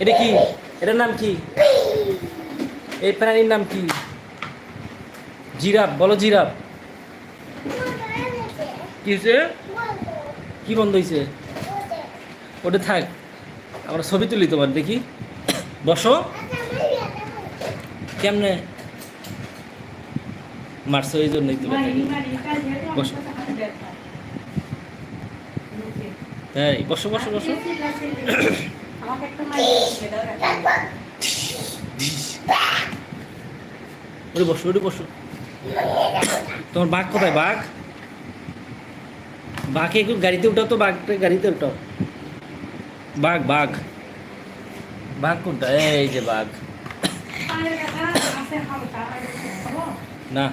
এটা কি? এটার নাম কি? এই প্রাণীর নাম কি? জিরাফ, বলো জিরাফ। কি হয়েছে কি বন্ধ হয়েছে ওটা থাক, আমরা ছবি তুলি তোমার, দেখি। বসো। কেমনে? মারছো, এই জন্যই তুলে বসো। তাই বসো বসো বসো। আমাকে একটা ওরে বসো ওরে বসো। তোমার বাঘ কোথায় বাঘ? বাঘে একটু গাড়িতে উঠাও তো বাঘটা গাড়িতে উঠাও। বাঘ বাঘ। বাঘ কোনটা? এই যে বাঘ। না।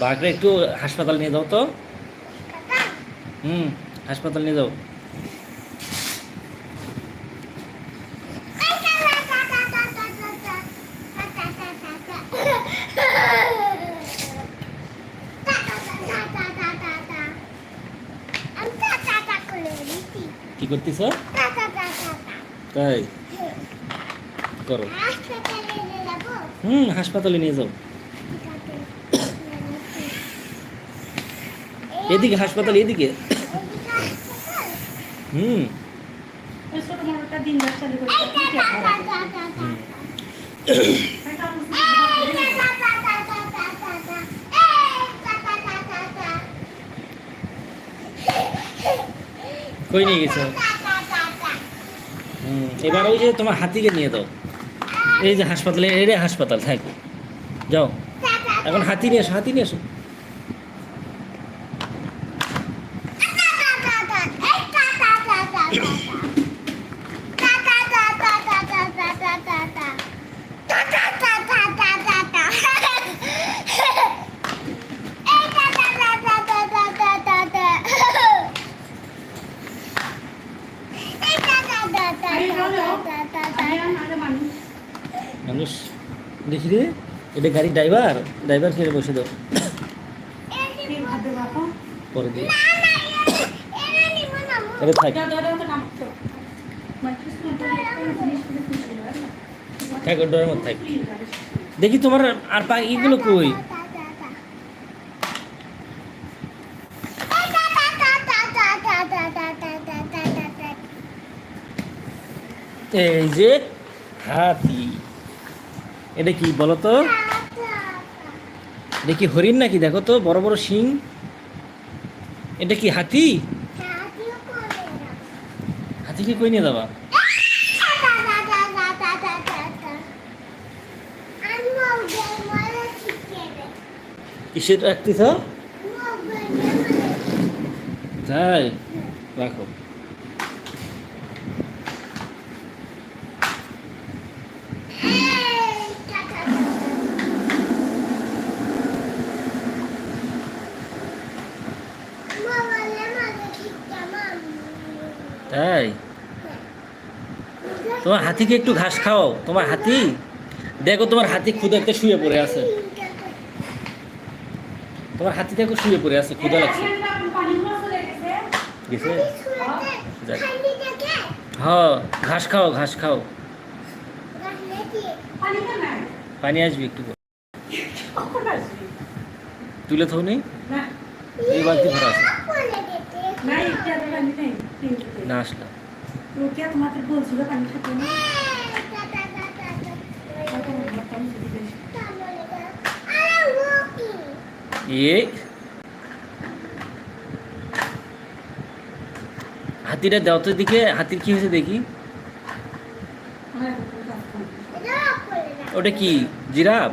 বাঘটা একটু হাসপাতাল নিয়ে যাও তো। হুম হাসপাতাল নিয়ে যাও। করতেছ তাই? করো। হুম হাসপাতালে নিয়ে যাও। এদিকে হাসপাতাল এদিকে। হুম। ছোট মোটরটা দিন চালু করে কি হুম। কই নিয়ে গেছো? হুম, এবার ওই যে তোমার হাতিকে নিয়ে দাও। এই যে হাসপাতালে এরে হাসপাতাল, থাক। যাও। এখন হাতি নিয়ে এসো হাতি নিয়ে এসো মানুষ, দেখি রে, এটা গাড়ির ড্রাইভার ড্রাইভার ফিরে বসে দাও। পরে দিয়ে থাক। থাক। দেখি তোমার আর পা ইগুলো কই? এই যে হাতি। এটা কি বলো তো? এটা কি হরিণ নাকি? দেখো তো, বড় বড় শিং। এটা কি হাতি? হাতিকে কই নিয়ে যাবা? কিসের রাখতেছ? তাই রাখো। তোমার হাতিকে একটু ঘাস খাও তোমার হাতি? দেখো তোমার হাতি ক্ষুদাতে শুয়ে পড়ে আছে। তোমার হাতি দেখো শুয়ে পড়ে আছে ক্ষুদা লাগছে। গেছে। হ্যাঁ ঘাস খাও ঘাস খাও। পানি আসবি একটু তুলে থাও নেই এই বালতি ভরা আছে। না আসলাম তোমাদের বলছিল পানি খেতে না। হাতিটা দেও তো দিকে হাতির কি হয়েছে দেখি। ওটা কি? জিরাফ?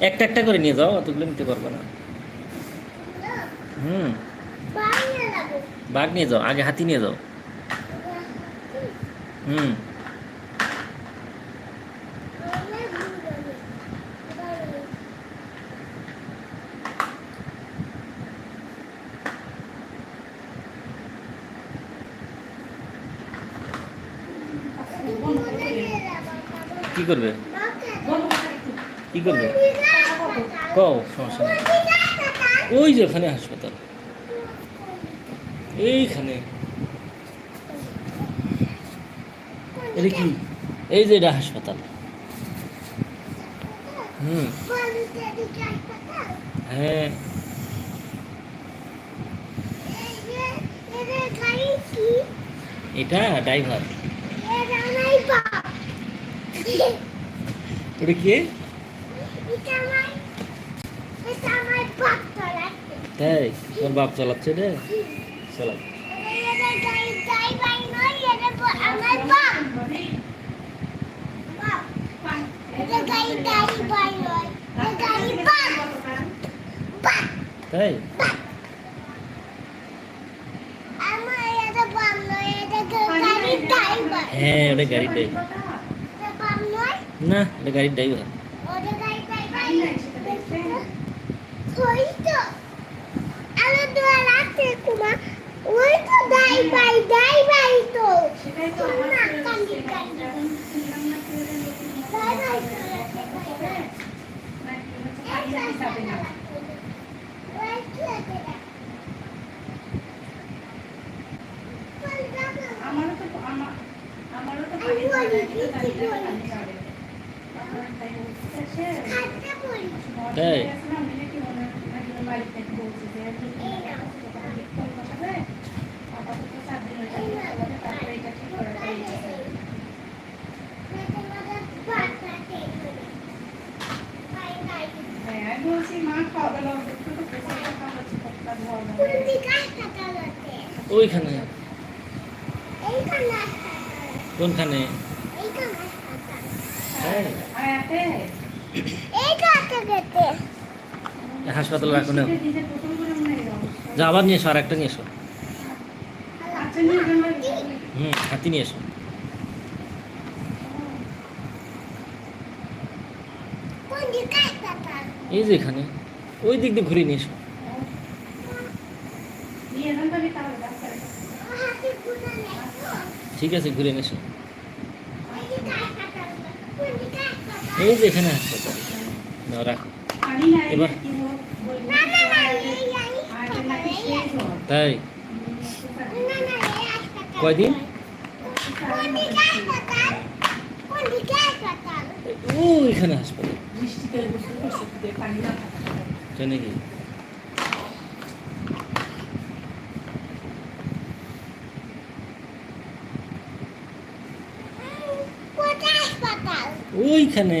একটা একটা করে নিয়ে যাও, অতগুলো নিতে পারবে না। হুম। বাঘ নিয়ে যাও, আগে হাতি নিয়ে যাও। হুম। কি করবে? কি করবে? কও সমস্যা নেই। ওই যে ওখানে হাসপাতাল। এইখানে। এটা কি? এই যে এটা হাসপাতাল। হুম। হ্যাঁ। এটা ড্রাইভার। এটা কি? তাই? তোর বাপ চালাচ্ছে রে? চালাক। তাই? হ্যাঁ ওটা গাড়ির ড্রাইভার না এটা গাড়ির ড্রাইভার ওই তো দাই বাই দাই বাই তো। সেটাই তো তোর আমার নাক কান্দি কান্দি এখন শুনলাম না কি ওদের নতুন দাই বাই নাকি হচ্ছে পাইয়া দিতে না আমারও তো আমার আমারও তো পানি পড়ে কিন্তু তাই তো পানি পড়ে আমার তাই হচ্ছে তাই? ওইখানে। কোনখানে? হাসপাতাল রাখো না যা আবার নিয়ে এসো আর একটা নিয়ে এসো। হুম হাতি নিয়ে এসো। এই যে এখানে ওই দিক দিয়ে ঘুরে নিয়ে এসো। ঠিক আছে ঘুরে নিয়ে এসো। এই যে এখানে হাসপাতাল রাখো। এবার। তাই। কয়দিন? ও ওইখানে হাসপাতাল। বৃষ্টিতে গোসল করছে পানি না তাই নাকি ওইখানে?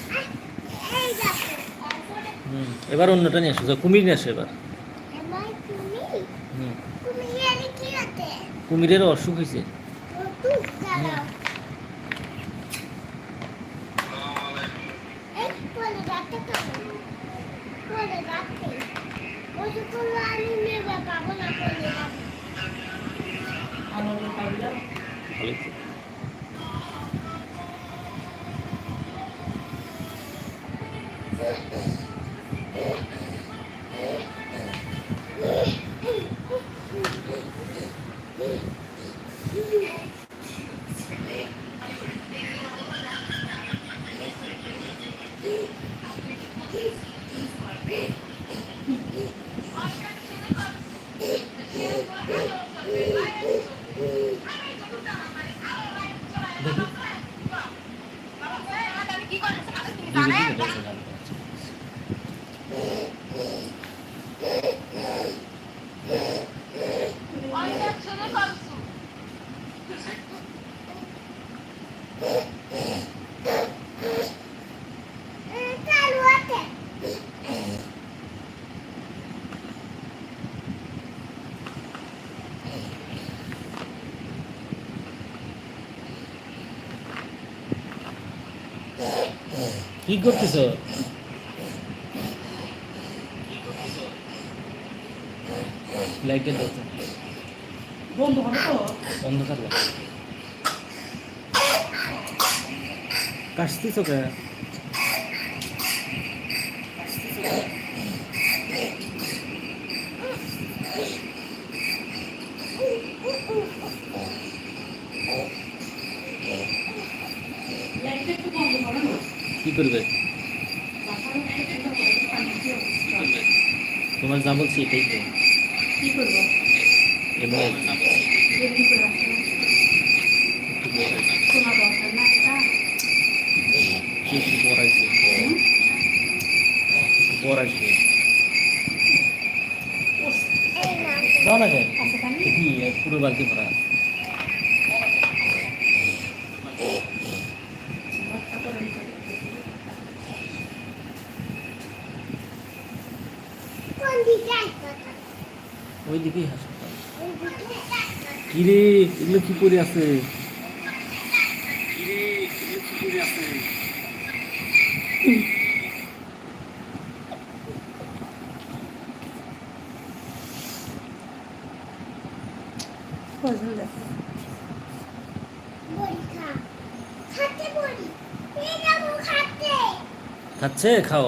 এবার অন্যটা নিয়ে আসো। কুমির নিয়ে আসো এবার। কুমিরের অসুখ হয়েছে। ভালো Thank you. কি করতেছ? লাইটের দরকার বন্ধ কাটতেছ তো। কেন করবে তোমার যা বলছি এটাই তো। এবার পর না। না পুরো বালতি ভরা দিকেই হাসপাতাল কিরে এগুলো কি করে আছে? খাচ্ছে? খাও।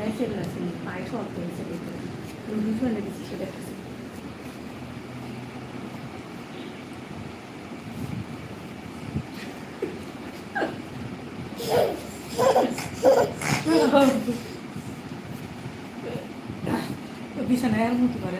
Natural lesson, I taught them to do that. And this one is to the বিছানায় আর মতো করে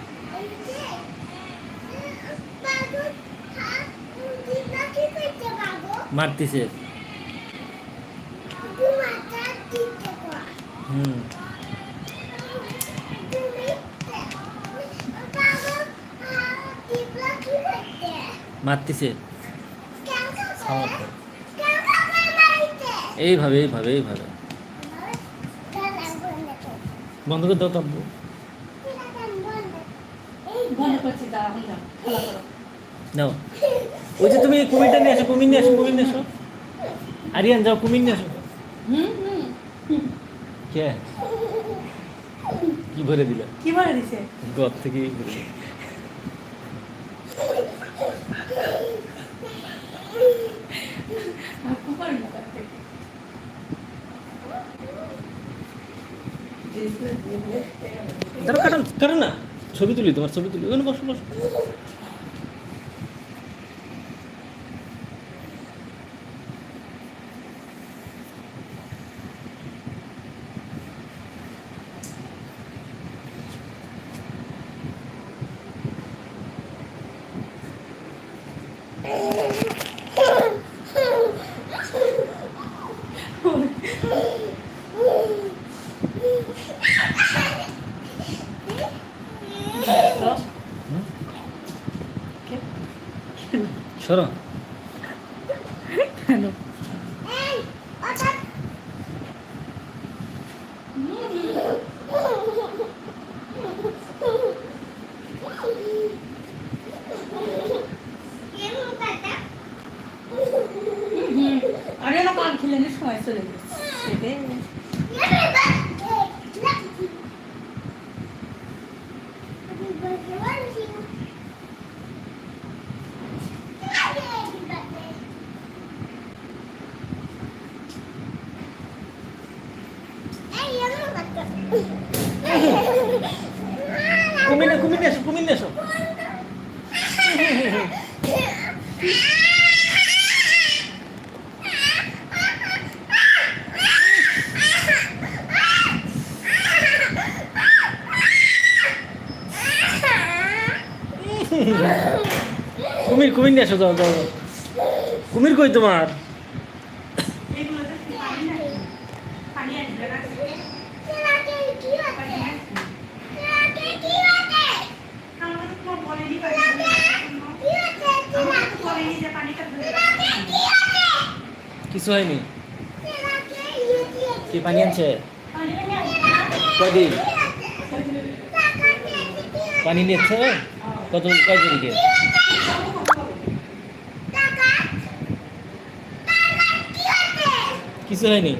মারতেছে। হুম। মারতেছে। এইভাবে এইভাবে এইভাবে। বন্ধ করে দাও তাব্বু দাও ওই যে তুমি কুমিরটা নিয়ে আসো কুমির নিয়ে আসো কুমির নিয়ে আসো। আরিয়ান যাও কুমির নিয়ে আসো। কে? কি ভরে দিল? কি ভরে দিছে? গত থেকে ছবি তুলি তোমার ছবি তুলি। ওখানে বসো বসো। ترى. নিয়ে- এসো কুমির নিয়ে এসো। কুমির কুমির নিয়ে এসো যাও যাও যাও। কুমির কই তোমার এগুলো তো পানি না পানি আসবে না পানি আসবে আমরা তো তোমার বলেনি পানি আসবে না। আমরা তো বলেনি যে পানিটা ধরে কিছু হয়নি? কি পানি আনছে? কদিন পানি নিচ্ছে কত কয় তারিখে কিছু হয়নি?